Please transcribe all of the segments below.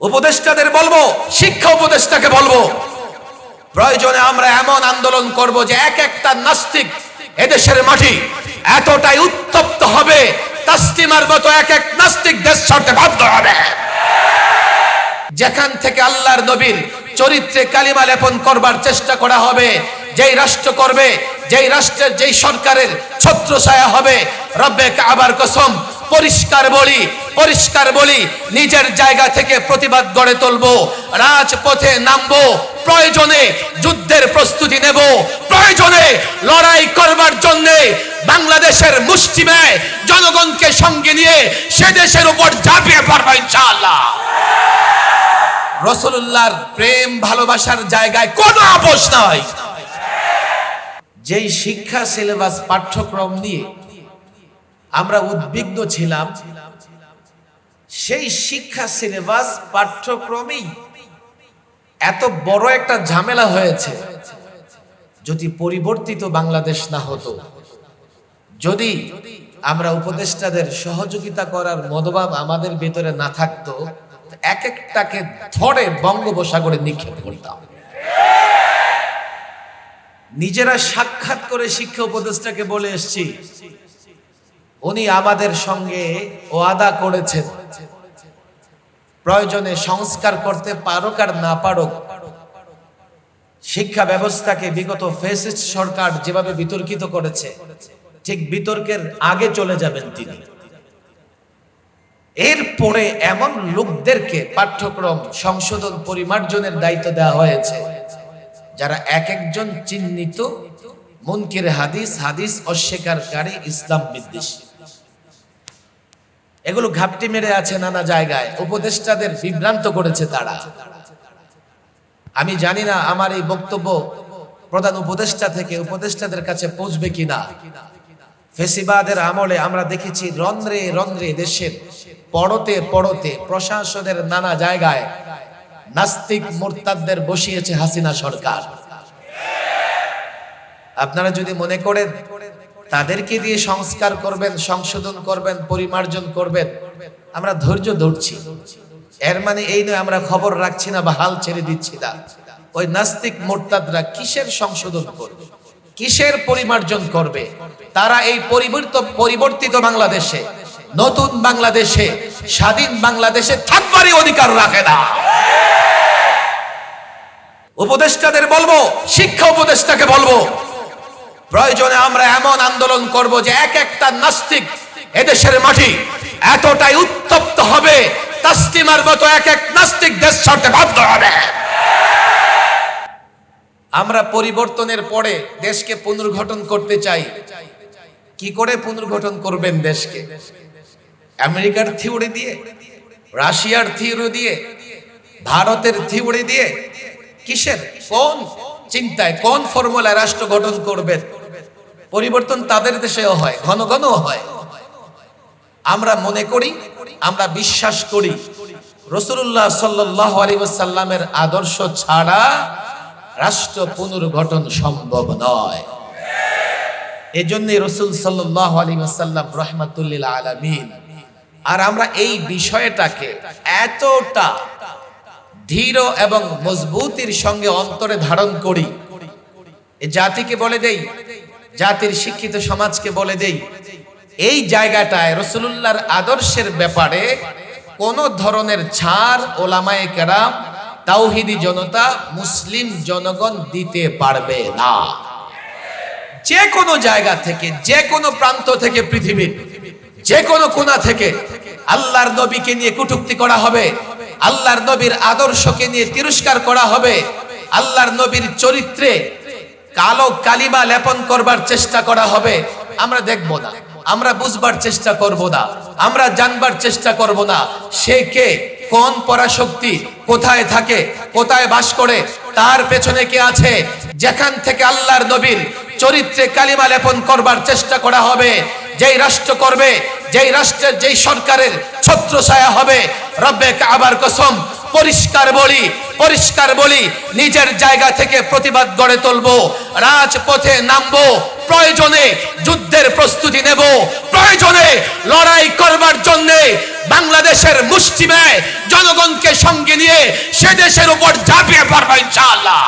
উপদেষ্টাদের বলব, শিক্ষা উপদেষ্টাকে বলব। প্রয়োজনে আমরা এমন আন্দোলন করব যে এক একটা নাস্তিক এদেশের মাটি এতটাই উত্তপ্ত হবে, তাস্তিমার মতো এক এক নাস্তিক দেশ ছাড়তে বাধ্য হবে। যেখান থেকে আল্লাহর নবীর চরিত্রে কালিমা লেপন করবার চেষ্টা করা হবে, যেই রাষ্ট্র করবে, যেই রাষ্ট্রের যেই সরকারের ছত্রছায়া হবে, রব্বে আবার কসম, পরিষ্কার বলি পরিষ্কার বলি, নিজের জায়গা থেকে প্রতিবাদ গড়ে তুলবো, রাজপথে নামবো, প্রয়োজনে যুদ্ধের প্রস্তুতি নেব, প্রয়োজনে লড়াই করবার জন্য বাংলাদেশের মুষ্টিমেয় জনগণকে সঙ্গে নিয়ে সে দেশের উপর ঝাঁপিয়ে পড়ব ইনশাআল্লাহ। রসুল্লাহর প্রেম ভালোবাসার জায়গায় কোনো আপোষ নয় যেই শিক্ষা, সিলেবাস, পাঠ্যক্রম নিয়ে আমরা উদ্বিগ্ন ছিলাম সেই শিক্ষা, সিলেবাস, পাঠ্যক্রমেই এত বড় একটা ঝামেলা হয়েছে যদি পরিবর্তিত বাংলাদেশ না হতো। যদি আমরা উপদেষ্টাদের সহযোগিতা করার মনোভাব আমাদের ভেতরে না থাকতো, এক একটাকে ধরে বঙ্গোপসাগরে নিক্ষেপ করতাম। নিজেরা সাক্ষাৎ করে শিক্ষা উপদেষ্টাকে বলে এসছি, উনি আমাদের সঙ্গে ওয়াদা করেছেন। প্রয়োজনে সংস্কার করতে পারুক আর না পারুক, শিক্ষা ব্যবস্থাকে বিগত ফেসিস্ট সরকার যেভাবে বিতর্কিত করেছে, ঠিক বিতর্কের আগে চলে যাবেন তিনি। এরপরে এমন লোকদেরকে পাঠ্যক্রম সংশোধন পরিমার্জনের দায়িত্ব দেওয়া হয়েছে, যারা এক একজন চিহ্নিত, মুনকির হাদিস হাদিস অস্বীকারী ইসলাম বিদ্বেষী। এগুলো ঘাপটি মেরে আছে নানা জায়গায়। উপদেষ্টাদের বিভ্রান্ত করেছে তারা। আমি জানি না আমার এই বক্তব্য প্রধান উপদেষ্টা থেকে উপদেষ্টাদের কাছে পৌঁছবে কিনা। ফেসিবাদের আমলে আমরা দেখেছি রন্ধ্রে রন্ধ্রে দেশের পড়তে পড়তে প্রশাসনের নানা জায়গায় নাস্তিক মোরতাদদের বসিয়েছে হাসিনা সরকার। আপনারা যদি মনে করেন তাদেরকে দিয়ে সংস্কার করবেন, সংশোধন করবেন, পরিমার্জন করবেন। আমরা ধৈর্য ধরছি। এর মানে এই নয় আমরা খবর রাখছি না বা হাল ছেড়ে দিচ্ছি না। ওই নাস্তিক মোরতাদরা কিসের সংশোধন করবে? কিসের পরিমার্জন করবে? তারা এই পরিবর্তিত পরিবর্তিত বাংলাদেশে, নতুন বাংলাদেশে, স্বাধীন বাংলাদেশে থাকবারই অধিকার রাখে না। উপদেষ্টাদের বলব, শিক্ষা উপদেষ্টাকে বলব প্রয়োজনে আমরা এমন আন্দোলন করব যে এক একটা নাস্তিক এদেশের মাটি এতটাই উত্তপ্ত হবে তাস্তিমার মতো এক এক নাস্তিক দেশ ছাড়তে বাধ্য হবে। আমরা পরিবর্তনের পরে দেশকে পুনর্গঠন করতে চাই। কি করে পুনর্গঠন করবেন দেশকে? আমেরিকার থিওরি দিয়ে, রাশিয়ার থিওরি দিয়ে, ভারতের থিওরি দিয়ে, কিসের? কোন চিন্তায়, কোন ফর্মুলায় রাষ্ট্র গঠন করবেন? পরিবর্তন তাদের দেশেও হয় ঘন ঘন হয়। আমরা মনে করি, আমরা বিশ্বাস করি রসুল্লাহ সাল্লাহ আলিবাসাল্লামের আদর্শ ছাড়া রাষ্ট্র পুনর্গঠন সম্ভব নয়। এজন্যই রসুল সাল্লাহ আলিবাসাল্লাম রহমাতুল্লিল আলমিন, আর আমরা এই বিষয়টাকে এতটা ধীর এবং মজবুতির সঙ্গে অন্তরে ধারণ করি জাতিকে বলে দেই জাতির শিক্ষিত সমাজকে বলে দেই, এই জায়গাটায় রসুল্লাহর আদর্শের ব্যাপারে কোন ধরনের ছাড় ওলামায়ে কেরাম তাওহিদি জনতা, মুসলিম জনগণ দিতে পারবে না। যে কোনো জায়গা থেকে, যে কোনো প্রান্ত থেকে পৃথিবীর, যে কোনো কোনা থেকে আল্লাহর নবীকে নিয়ে কটুক্তি করা হবে, আল্লাহর নবীর আদর্শকে নিয়ে তিরস্কার করা হবে, আল্লাহর নবীর চরিত্রে কালো কালিমা লেপন করবার চেষ্টা করা হবে। আমরা দেখব না। আমরা বুঝবার চেষ্টা করব না। আমরা জানবার চেষ্টা করব না। সে কে? কোন পরাশক্তি? কোথায় থাকে? কোথায় বাস করে? তার পেছনে কে আছে? যেখান থেকে আল্লাহর নবীর চরিত্রে কালিমা লেপন করবার চেষ্টা করা হবে। যেই রাষ্ট্র করবে, যেই রাষ্ট্রের যেই সরকারের ছত্রছায়া হবে, রব্বে আবার কসম, পরিষ্কার বলি পরিষ্কার বলি, নিজের জায়গা থেকে প্রতিবাদ গড়ে তুলবো, রাজপথে নামবো, প্রয়োজনে যুদ্ধের প্রস্তুতি নেব, প্রয়োজনে লড়াই করবার জন্য বাংলাদেশের মুষ্টিমেয় জনগণকে সঙ্গে নিয়ে সে দেশের উপর ঝাঁপিয়ে পড়ব ইনশাআল্লাহ।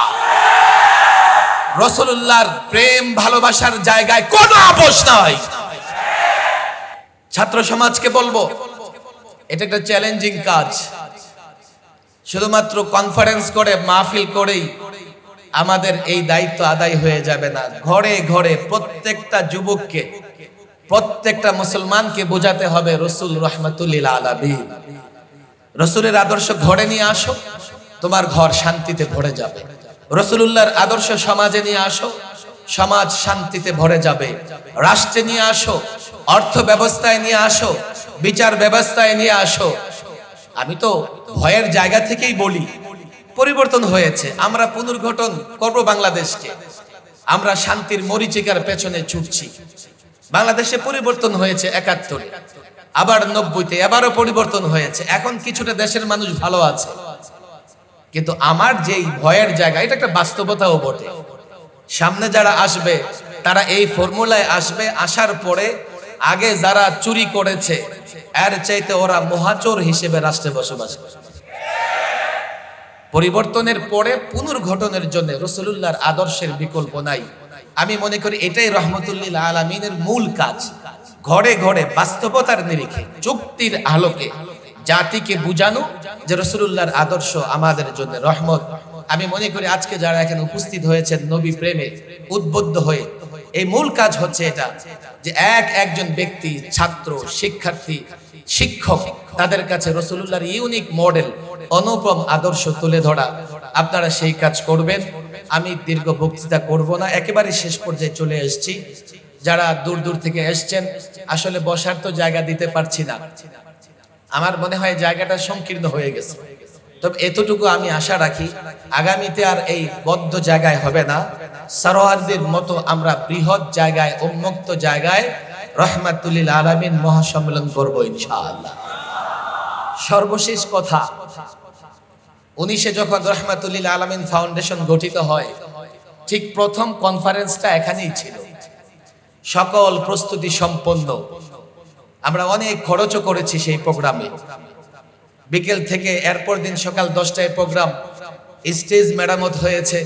রসুল্লাহর প্রেম, ভালোবাসার জায়গায় কোনো আপোষ নাই। ছাত্র সমাজকে বলব, এটা একটা চ্যালেঞ্জিং কাজ। শুধুমাত্র কনফারেন্স করে, মাহফিল করেই আমাদের এই দায়িত্ব আদায় হয়ে যাবে না। ঘরে ঘরে প্রত্যেকটা যুবককে, প্রত্যেকটা মুসলমানকে বোঝাতে হবে, রসুল রহমতুল্লিল আলামিন। রসুলের আদর্শ ঘরে নিয়ে আসো, তোমার ঘর শান্তিতে ভরে যাবে। রসুলুল্লাহর আদর্শ সমাজে নিয়ে আসো, সমাজ শান্তিতে ভরে যাবে। রাষ্ট্রে নিয়ে আসো, অর্থ ব্যবস্থায় নিয়ে আসো, বিচার ব্যবস্থায় নিয়ে আসো। আমি তো ভয়ের জায়গা থেকেই বলি, পরিবর্তন হয়েছে, আমরা পুনর্গঠন করব বাংলাদেশকে। আমরা শান্তির মরিচিকার পেছনে ছুটছি। বাংলাদেশে পরিবর্তন হয়েছে একাত্তরে, আবার নব্বইতে এবারও পরিবর্তন হয়েছে। এখন কিছুটা দেশের মানুষ ভালো আছে। কিন্তু আমার যেই ভয়ের জায়গা, এটা একটা বাস্তবতাও বটে। সামনে যারা আসবে, তারা এই ফর্মুলায় আসবে, আসার পরে আগে যারা চুরি করেছে, এর চাইতে ওরা মহাচোর হিসেবে রাষ্ট্রে বসবাস পরিবর্তনের পরে পুনর্গঠনের জন্য রসুলুল্লাহর আদর্শের বিকল্প নাই। আমি মনে করি এটাই রহমতুল্লিল আলমিনের মূল কাজ। ঘরে ঘরে বাস্তবতার নিরিখে যুক্তির আলোকে জাতিকে বুঝানো যে রসুলুল্লাহর আদর্শ আমাদের জন্য রহমত। আমি মনে করি আজকে যারা এখানে উপস্থিত হয়েছেন নবী প্রেমে উদ্বুদ্ধ হয়ে, এই মূল কাজ হচ্ছে এটা যে এক একজন ব্যক্তি, ছাত্র, শিক্ষার্থী, শিক্ষক, তাদের কাছে রসুলুল্লাহর ইউনিক মডেল, অনুপম আদর্শ তুলে ধরা। আপনারা সেই কাজ করবেন। আমি দীর্ঘ বক্তৃতা করব না, একেবারে শেষ পর্যায়ে চলে এসেছি। যারা দূর দূর থেকে এসছেন, আসলে বসার তো জায়গা দিতে পারছি না। আমার মনে হয় জায়গাটা সংকীর্ণ হয়ে গেছে। তবে এতটুকু আমি আশা রাখি, আগামীতে আর এই বদ্ধ জায়গায় হবে না। সারোয়ারদের মতো আমরা বৃহৎ জায়গায়, উন্মুক্ত জায়গায় রহমাতুল্লিল আলমিন মহাসম্মেলন করব ইনশাআল্লাহ। সর্বশেষ কথা, উনিশে যখন রহমাতুল্লিল আলমিন ফাউন্ডেশন গঠিত হয়, ঠিক প্রথম কনফারেন্সটা এখানেই ছিল। সকল প্রস্তুতি সম্পন্ন। আমরা অনেক খরচও করেছি সেই প্রোগ্রামে। বিকেল থেকে এরপর দিন সকাল দশটায় প্রোগ্রাম। স্টেজ মেরামত হয়েছে,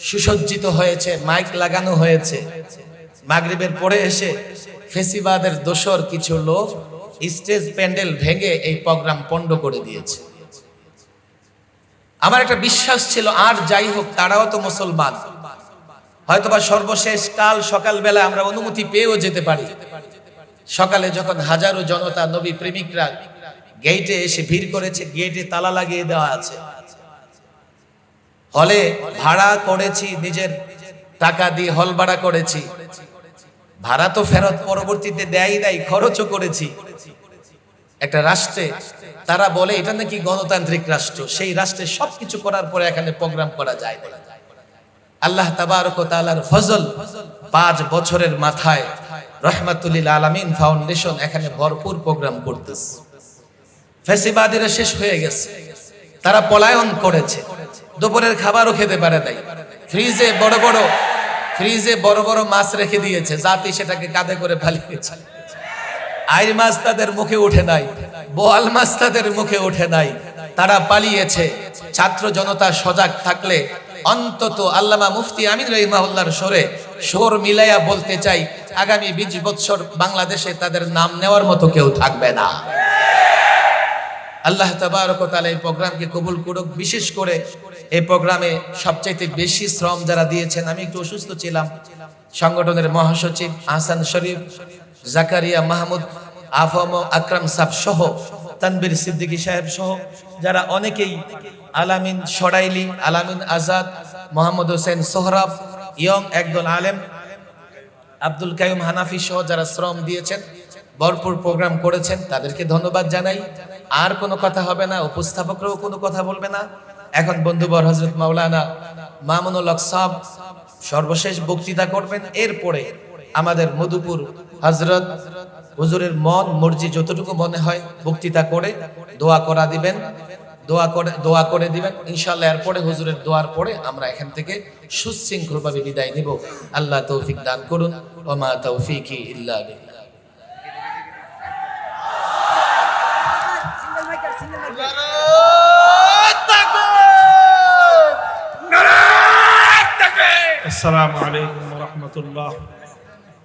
সুসজ্জিত হয়েছে, মাইক লাগানো হয়েছে। মাগরিবের পরে এসে ফেসিবাদের দোসর কিছু লোক স্টেজ প্যান্ডেল ভেঙে এই প্রোগ্রাম পণ্ড করে দিয়েছে। আমার একটা বিশ্বাস ছিল, আর যাই হোক, তারাও তো মুসলমান। হয়তোবা সর্বশেষ কাল সকালবেলা আমরা অনুমতি পেয়েও যেতে পারি। সকালে যখন হাজারো জনতা নবী প্রেমিকরা গেটে এসে ভিড় করেছে গেটে তালা লাগিয়ে দেওয়া আছে। হলে ভাড়া করেছি, নিজের টাকা দিয়ে হল ভাড়া করেছি। ভাড়া তো ফেরত পরবর্তীতে দেয় নাই, খরচও করেছি। একটা রাষ্ট্রে তারা বলে, এটা নাকি গণতান্ত্রিক রাষ্ট্র? সেই রাষ্ট্রে সবকিছু করার পরে এখানে প্রোগ্রাম করা যায় না আল্লাহ তাবারক তাআলার ফজল পাঁচ বছরের মাথায় রহমাতুল্লিল আলামিন ফাউন্ডেশন এখানে ভরপুর প্রোগ্রাম করতেছে। ফেসিবাদীরা শেষ হয়ে গেছে। তারা পলায়ন করেছে। দুপুরের খাবারও খেতে পারে নাই। ফ্রিজে বড় বড়, ফ্রিজে বড় বড় মাছ রেখে দিয়েছে। জাতি সেটাকে কাঁধে করে ফালিয়েছে। আইর মাছ তাদের মুখে উঠে নাই। বোয়াল মাছ তাদের মুখে উঠে নাই। তারা পালিয়েছে। ছাত্র জনতা সজাগ থাকলে অন্তত আল্লামা মুফতি আমিন রহিমাহুল্লার সরে সোর মিলাইয়া বলতে চাই, আগামী বিশ বৎসর বাংলাদেশে তাদের নাম নেওয়ার মতো কেউ থাকবে না। আল্লাহ তাবারক তাআলা এই প্রোগ্রামকে কবুল করুক, বিশেষ করে এই প্রোগ্রামে সবচাইতে বেশি শ্রম যারা দিয়েছেন, আমি একটু অসুস্থ ছিলাম। সংগঠনের মহাসচিব আহসান শরীফ, জাকারিয়া মাহমুদ, আফম আকরাম সাহ সহ তানবির সিদ্দিকী সাহেব সহ যারা অনেকেই আলামিন সরাইলি, আলামিন আজাদ, মোহাম্মদ হোসেন সোহরাব, ইয়ং একদল আলেম, আব্দুল কাইম হানাফি সহ যারা শ্রম দিয়েছেন, ভরপুর প্রোগ্রাম করেছেন, তাদেরকে ধন্যবাদ জানাই। আর কোনো কথা হবে না, উপস্থাপকরাও কোনো কথা বলবে না। এখন বন্ধুবর হজরত মাওলানা মামুনুল সাহ সর্বশেষ বক্তৃতা করবেন। এরপরে আমাদের মধুপুর হজরত হুজুরের মন মর্জি যতটুকু মনে হয় বক্তৃতা করে দোয়া করা দিবেন দোয়া করে দোয়া করে দিবেন। ইনশাল্লাহ এরপরে হুজুরের দোয়ার পরে আমরা এখান থেকে সুশৃঙ্খলভাবে বিদায় নিব। আল্লাহ তৌফিক দান করুন। ওমা তৌফিকি ইল্লা আসসালামু আলাইকুম রহমতুল্লাহ।